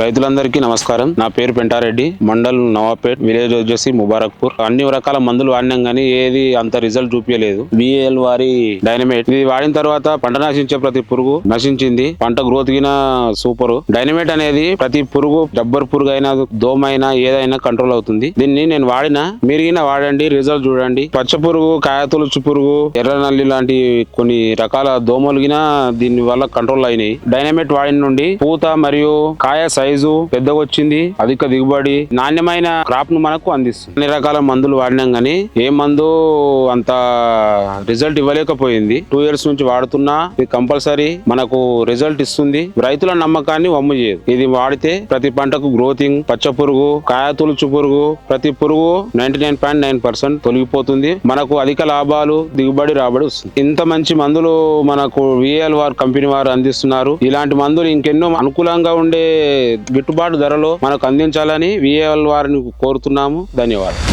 రైతులందరికీ నమస్కారం. నా పేరు పెంటారెడ్డి. మండల్ నవాపేట్ విలేజ్ వచ్చేసి ముబారక్పూర్. అన్ని రకాల మందులు వాడినాం కానీ ఏది అంత రిజల్ట్ చూపించలేదు బిఏఎల్ వారి డైనమేట్. ఇది వాడిన తర్వాత పంట నశించే ప్రతి పురుగు నశించింది. పంట గ్రోత్ గిన సూపర్. డైనమేట్ అనేది ప్రతి పురుగు డబ్బర్ పురుగు అయినా దోమ అయినా ఏదైనా కంట్రోల్ అవుతుంది. దీన్ని నేను వాడినా మీరు వాడండి రిజల్ట్ చూడండి. పచ్చ పురుగు కాయతులుచు పురుగు ఎర్ర నల్లి లాంటి కొన్ని రకాల దోమలుగిన దీని వల్ల కంట్రోల్ అయినాయి. డైనమేట్ వాడిన నుండి పూత మరియు కాయ సైజు పెద్దగా వచ్చింది అధిక దిగుబడి నాణ్యమైన క్రాప్ను మనకు అందిస్తుంది. అన్ని రకాల మందులు వాడినాం గానీ ఏ మందు అంత రిజల్ట్ ఇవ్వలేకపోయింది. టూ ఇయర్స్ నుంచి వాడుతున్నా ఇది కంపల్సరీ మనకు రిజల్ట్ ఇస్తుంది. రైతుల నమ్మకాన్ని వమ్ము చేయదు. ఇది వాడితే ప్రతి పంటకు గ్రోతింగ్ పచ్చ పురుగు కాయ తొలుచు పురుగు ప్రతి పురుగు ninety nine point nine percent తొలగిపోతుంది. మనకు అధిక లాభాలు దిగుబడి రాబడి వస్తుంది. ఇంత మంచి మందులు మనకు విఎల్ వారు కంపెనీ వారు అందిస్తున్నారు. ఇలాంటి మందులు ఇంకెన్నో అనుకూలంగా ఉండే గిట్టుబాటు ధరలో మనకు అందించాలని విఏఎల్ వారిని కోరుతున్నాము. ధన్యవాదాలు.